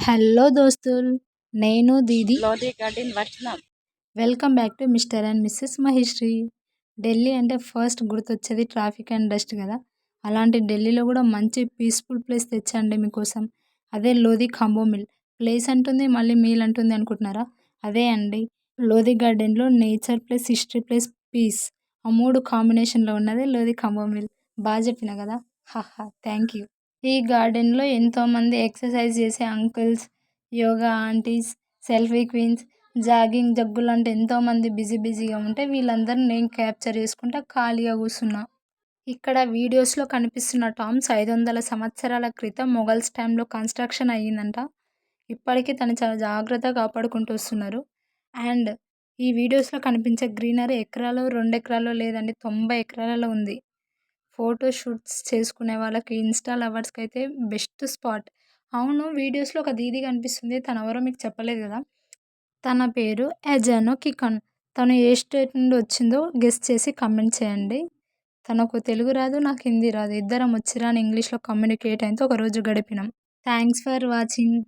Hello దోస్తులు నేను దీది. లోధి గార్డెన్ వచ్చినాం welcome back to mister and missus Mahishri. Delhi అంటే ఫస్ట్ గుర్తొచ్చేది ట్రాఫిక్ అండ్ డస్ట్ కదా. అలాంటి ఢిల్లీలో కూడా మంచి పీస్ఫుల్ ప్లేస్ తెచ్చండి మీకోసం. అదే లోధి ఖంబో మిల్. ప్లేస్ అంటుంది మళ్ళీ మీల్ అంటుంది అనుకుంటున్నారా? అదే అండి. లోధి గార్డెన్లో nature plus history plus peace. ఆ మూడు కాంబినేషన్లో ఉన్నది లోధి ఖంబో మిల్. బాగా చెప్పిన కదా? హహా థ్యాంక్ యూ ఈ గార్డెన్లో ఎంతోమంది ఎక్సర్సైజ్ చేసే uncles yoga aunties selfie queens jogging జగ్గులు అంటే ఎంతోమంది బిజీ బిజీగా ఉంటే వీళ్ళందరిని నేను క్యాప్చర్ చేసుకుంటా ఖాళీగా కూర్చున్నా. ఇక్కడ వీడియోస్లో కనిపిస్తున్న టామ్స్ ఐదు వందల సంవత్సరాల క్రితం మొఘల్స్ టైంలో కన్స్ట్రక్షన్ అయ్యిందంట. ఇప్పటికీ తను చాలా జాగ్రత్తగా కాపాడుకుంటూ వస్తున్నారు. అండ్ ఈ వీడియోస్లో కనిపించే గ్రీనరీ ఎకరాలు రెండు ఎకరాలు లేదండి తొంభై ఎకరాలలో ఉంది. ఫోటో షూట్స్ చేసుకునే వాళ్ళకి ఇన్స్టా లవర్స్కి అయితే బెస్ట్ స్పాట్. అవును వీడియోస్లో ఒక దీది కనిపిస్తుంది. తను ఎవరో మీకు చెప్పలేదు కదా? తన పేరు ఎజానో కికన్. తను ఏ స్టేట్ నుండి వచ్చిందో గెస్ట్ చేసి కమెంట్ చేయండి. తనకు తెలుగు రాదు నాకు హిందీ రాదు. ఇద్దరం వచ్చిరా అని ఇంగ్లీష్లో కమ్యూనికేట్ అయితే ఒకరోజు గడిపినాం. Thanks for watching.